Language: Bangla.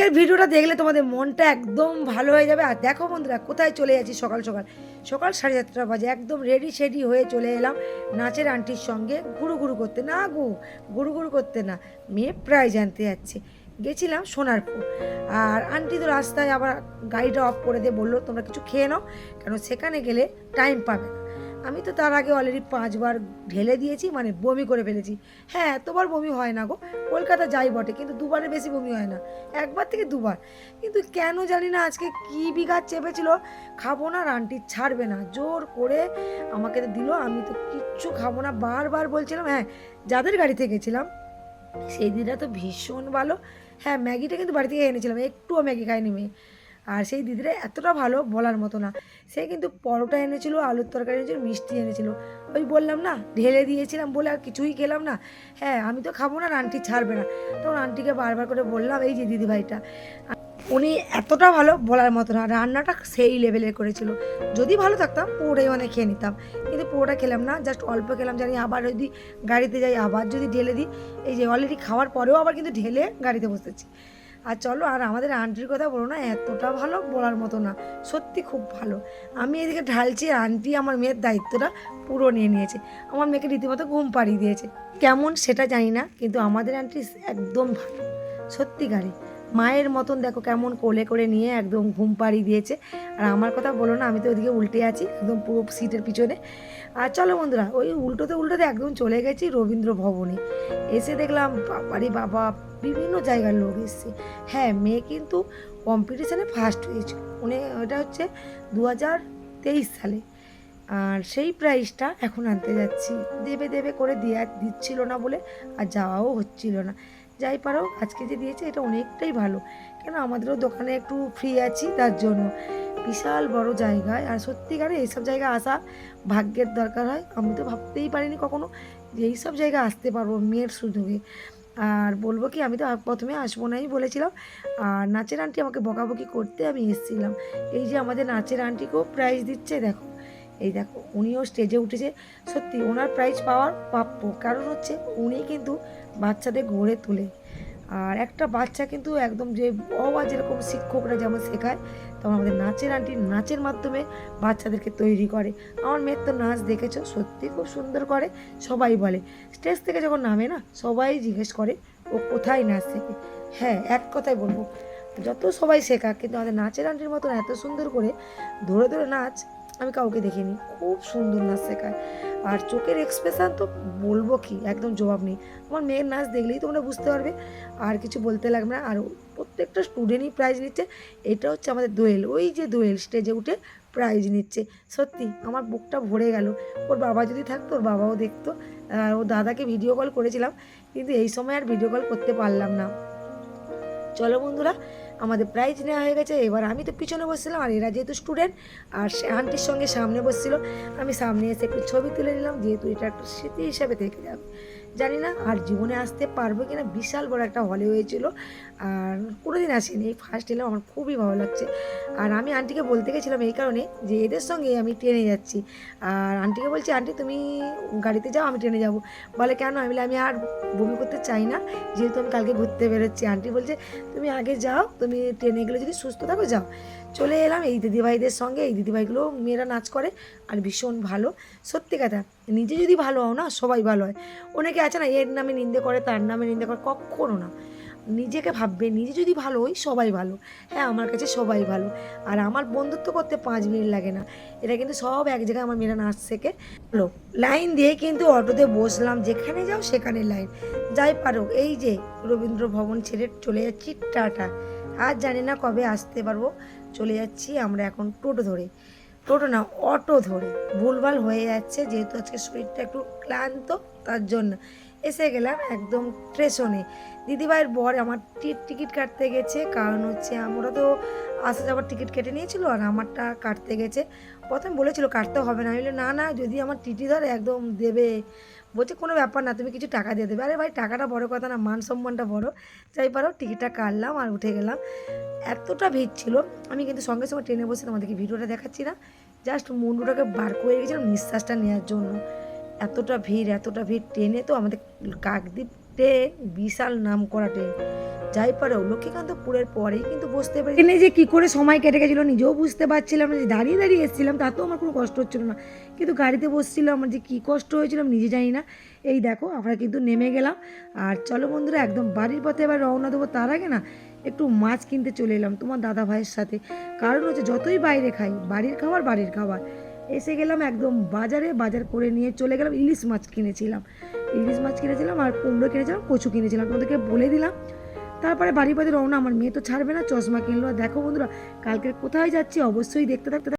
আজকের ভিডিওটা দেখলে তোমাদের মনটা একদম ভালো হয়ে যাবে। আর দেখো বন্ধুরা, কোথায় চলে যাচ্ছি সকাল সকাল? সকাল সাড়ে সাতটা বাজে, একদম রেডি শেডি হয়ে চলে এলাম নাচের আন্টির সঙ্গে গুরু গুরু করতে। না গো গুরু গুরু করতে না, মেয়ে প্রায় জানতে যাচ্ছে। গেছিলাম সোনারপুর। আর আন্টি তো রাস্তায় আবার গাড়িটা অফ করে দিয়ে বলল, তোমরা কিছু খেয়ে নাও, কেন সেখানে গেলে টাইম পাবে না। আমি তো তার আগে অলরেডি পাঁচবার ঢেলে দিয়েছি মানে বমি করে ফেলেছি। হ্যাঁ এতবার বমি হয় না গো। কলকাতা যাই বটে, কিন্তু দুবারের বেশি বমি হয় না। একবার থেকে দুবার। কিন্তু কেন জানি না আজকে কী বিঘাত চেপেছিল, খাব না আর আন্টি ছাড়বে না। জোর করে আমাকে দিল, আমি তো কিচ্ছু খাব না। বারবার বলছিলাম হ্যাঁ যাদের গাড়িতে গেছিলাম, সেই দিনটা তো ভীষণ ভালো। হ্যাঁ ম্যাগিটা কিন্তু বাড়ি থেকে এনেছিলাম, একটুও ম্যাগি খায়নি মেয়ে আর সেই দিদিরা এতটা ভালো বলার মতো না। সে কিন্তু পরোটা এনেছিল, আলুর তরকারি এনেছিল, মিষ্টি এনেছিল। ওই বললাম, না, ঢেলে দিয়েছিলাম বলে আর কিছুই খেলাম না। হ্যাঁ আমি তো খাব না, আন্টি ছাড়বে না। তখন আন্টিকে বারবার করে বললাম, এই যে দিদিভাইটা। উনি এতটা ভালো বলার মতো না, রান্নাটা সেই লেভেলের করেছিল। যদি ভালো থাকতাম, পুরোটাই মানে খেয়ে নিতাম। কিন্তু পুরোটা খেলাম না জাস্ট অল্প খেলাম, জানি আবার যদি গাড়িতে যাই, আবার যদি ঢেলে দিই, এই যে অলরেডি খাওয়ার পরেও আবার কিন্তু ঢেলে গাড়িতে বসতেছি আর চলো, আর আমাদের আন্টির কথা বলো না, এতটা ভালো বলার মতো না, সত্যি খুব ভালো। আমি এদিকে ঢালছি আন্টি আমার মেয়ের দায়িত্বটা পুরো নিয়ে নিয়েছে। আমার মেয়েকে রীতিমতো ঘুম পাড়িয়ে দিয়েছে। কেমন সেটা জানি না, কিন্তু আমাদের আন্টি একদম ভালো সত্যিকারই মায়ের মতন দেখো কেমন কোলে করে নিয়ে একদম ঘুম পাড়ি দিয়েছে। আর আমার কথা বলো না, আমি তো ওদিকে উল্টে আছি, একদম পুরো সিটের পিছনে। আর চলো বন্ধুরা, ওই উল্টোতে উল্টোতে একদম চলে গেছি রবীন্দ্র ভবনে। এসে দেখলাম, বাবারে বাবা, বিভিন্ন জায়গার লোক এসছে। হ্যাঁ মেয়ে কিন্তু কম্পিটিশানে ফার্স্ট হয়েছে। উনি, ওটা হচ্ছে দু হাজার তেইশ সালে। আর সেই প্রাইজটা এখন আনতে যাচ্ছি। দেবে দেবে করে দেওয়া দিচ্ছিল না বলে আর যাওয়াও হচ্ছিল না। যাই পারো, আজকে যে দিয়েছে এটা অনেকটাই ভালো। কেন আমাদেরও দোকানে একটু ফ্রি আছি, তার জন্য। বিশাল বড় জায়গায়, আর সত্যিকারে এইসব জায়গায় আসা ভাগ্যের দরকার হয়। আমি তো ভাবতেই পারিনি কখনো যে এইসব জায়গায় আসতে পারব মেয়ের সুযোগে। আর বলব কি, আমি তো প্রথমে আসব নাই বলেছিলাম, আর নাচের আন্টি আমাকে বকাবকি করতে আমি এসেছিলাম। এই যে আমাদের নাচের আন্টিকেও প্রাইজ দিচ্ছে, দেখো। এই দেখো, উনিও স্টেজে উঠেছে। সত্যি, ওনার প্রাইজ পাওয়ার প্রাপ্য। কারণ হচ্ছে, উনি কিন্তু বাচ্চাদের গড়ে তোলে। আর একটা বাচ্চা কিন্তু একদম যে অবা যেরকম শিক্ষকরা যেমন শেখায় তখন আমাদের নাচের আন্টি নাচের মাধ্যমে বাচ্চাদেরকে তৈরি করে। আমার মেয়ের তো নাচ দেখেছ? সত্যি খুব সুন্দর করে, সবাই বলে। স্টেজ থেকে যখন নামে না, সবাই জিজ্ঞেস করে, ও কোথায় নাচ শেখে? হ্যাঁ এক কথাই বলব। যত সবাই শেখা কিন্তু আমাদের নাচের আন্টির মতন এত সুন্দর করে ধরে ধরে নাচ আমি কাউকে দেখিনি। খুব সুন্দর নাচ শেখায়। আর চোখের এক্সপ্রেশন তো বলব কি, একদম জবাব নেই। আমার মেয়ের নাচ দেখলেই তোমরা বুঝতে পারবে। আর কিছু বলতে লাগবে না। আর প্রত্যেকটা স্টুডেন্টই প্রাইজ নিচ্ছে। এটা হচ্ছে আমাদের দোয়েল। ওই যে দোয়েল স্টেজে উঠে প্রাইজ নিচ্ছে। সত্যি, আমার বুকটা ভরে গেল। ওর বাবা যদি থাকতো, ওর বাবাও দেখতো। আর ওর দাদাকে ভিডিও কল করেছিলাম। কিন্তু এই সময় আর ভিডিও কল করতে পারলাম না। চলো বন্ধুরা আমাদের প্রাইজ নেওয়া হয়ে গেছে। এবার আমি তো পিছনে বসছিলাম আর এরা যেহেতু স্টুডেন্ট আর সে আন্টির সঙ্গে সামনে বসছিল। আমি সামনে এসে একটু ছবি তুলে নিলাম, যেহেতু এটা একটা স্মৃতি হিসাবে থেকে যাবে জানি না আর জীবনে আসতে পারব কিনা, বিশাল বড় একটা হলে হয়েছিল। আর কোনোদিন আসিনি এই ফার্স্ট এলাম, আমার খুবই ভালো লাগছে। আর আমি আন্টিকে বলতে গেছিলাম এই কারণে যে এদের সঙ্গে আমি ট্রেনে যাচ্ছি। আর আন্টিকে বলছি আন্টি তুমি গাড়িতে যাও, আমি ট্রেনে যাব। বলে, কেন? আমি আমি আর বমি করতে চাই না, যেহেতু আমি কালকে ঘুরতে বেরোচ্ছি। আন্টি বলছে, তুমি আগে যাও, তুমি ট্রেনে গেলে যদি সুস্থ থাকো, যাও। চলে এলাম এই দিদিভাইদের সঙ্গে। এই দিদিভাইগুলো মেয়েরা নাচ করে আর ভীষণ ভালো। সত্যি কথা, নিজে যদি ভালো হও না, সবাই ভালো হয়। অনেকে আছে না, এর নামে নিন্দে করে, তার নামে নিন্দে করে, কখনো না। নিজেকে ভাববে, নিজে যদি ভালো হই, সবাই ভালো। হ্যাঁ আমার কাছে সবাই ভালো। আর আমার বন্ধুত্ব করতে পাঁচ মিনিট লাগে না। এটা কিন্তু সব এক জায়গায় আমার মেয়েরা নাচ শেখে। হলো লাইন দিয়ে কিন্তু অটোতে বসলাম, যেখানে যাও সেখানে লাইন। যাই পারো এই যে রবীন্দ্র ভবন ছেড়ে চলে যাচ্ছি, টাটা। আর জানি না কবে আসতে পারব। চলে যাচ্ছি, আমরা এখন টোটো ধরে। টোটো না, অটো ধরে। ভুলভাল হয়ে যাচ্ছে, যেহেতু আজকে শরীরটা একটু ক্লান্ত, তার জন্য। এসে গেলাম একদম স্টেশনে। দিদিভাইয়ের বর আমার টিকিট কাটতে গেছে, কারণ হচ্ছে আমরা তো আসা যাওয়ার টিকিট কেটে নিয়েছিল আর আমারটা কাটতে গেছে। প্রথমে বলেছিল কাটতে হবে না। আমি বললাম, না না যদি আমার টিটি ধরে একদম দেবে। বলছে কোনো ব্যাপার না তুমি কিছু টাকা দিয়ে দেবে। আরে ভাই টাকাটা বড় কথা না মান সম্মানটা বড়। যাই পারো টিকিটটা কাটলাম আর উঠে গেলাম। এতটা ভিড় ছিল। আমি কিন্তু সঙ্গে সঙ্গে ট্রেনে বসে তোমাদেরকে ভিডিওটা দেখাচ্ছি না। জাস্ট মুন্ডুটাকে বার করে রেখেছিলাম নিঃশ্বাসটা নেওয়ার জন্য। এতটা ভিড় এতটা ভিড়। ট্রেনে তো আমাদের কাকদ্বীপ ট্রেন বিশাল নাম করা ট্রেন যাই পারেও লক্ষ্মীকান্তপুরের পরেই কিন্তু বসতে পারি ট্রেনে যে কী করে সময় কেটে গেছিল নিজেও বুঝতে পারছিলাম না যে দাঁড়িয়ে দাঁড়িয়ে এসেছিলাম তাতেও আমার কোনো কষ্ট হচ্ছিল না। কিন্তু গাড়িতে বসছিলাম, আমার যে কী কষ্ট হয়েছিল আমি নিজে জানি না। এই দেখো, আমরা কিন্তু নেমে গেলাম। আর চলো বন্ধুরা, একদম বাড়ির পথে এবার রওনা দেবো। তার আগে না, একটু মাছ কিনতে চলে এলাম তোমার দাদা ভাইয়ের সাথে। কারণ হচ্ছে যতই বাইরে খাই, বাড়ির খাবার বাড়ির খাবার। এসে গেলাম একদম বাজারে, বাজার করে নিয়ে চলে গেলাম ইলিশ মাছ কিনেছিলাম। ইলিশ মাছ কিনেছিলাম আর কুমড়ো কিনেছিলাম, কচু কিনেছিলাম, তোমাদেরকে বলে দিলাম। তারপরে বাড়ি বাড়ি রওনা, আমার মেয়ে তো ছাড়বে না, চশমা কিনলো। দেখো বন্ধুরা, কালকে কোথায় যাচ্ছি, অবশ্যই দেখতে থাকতে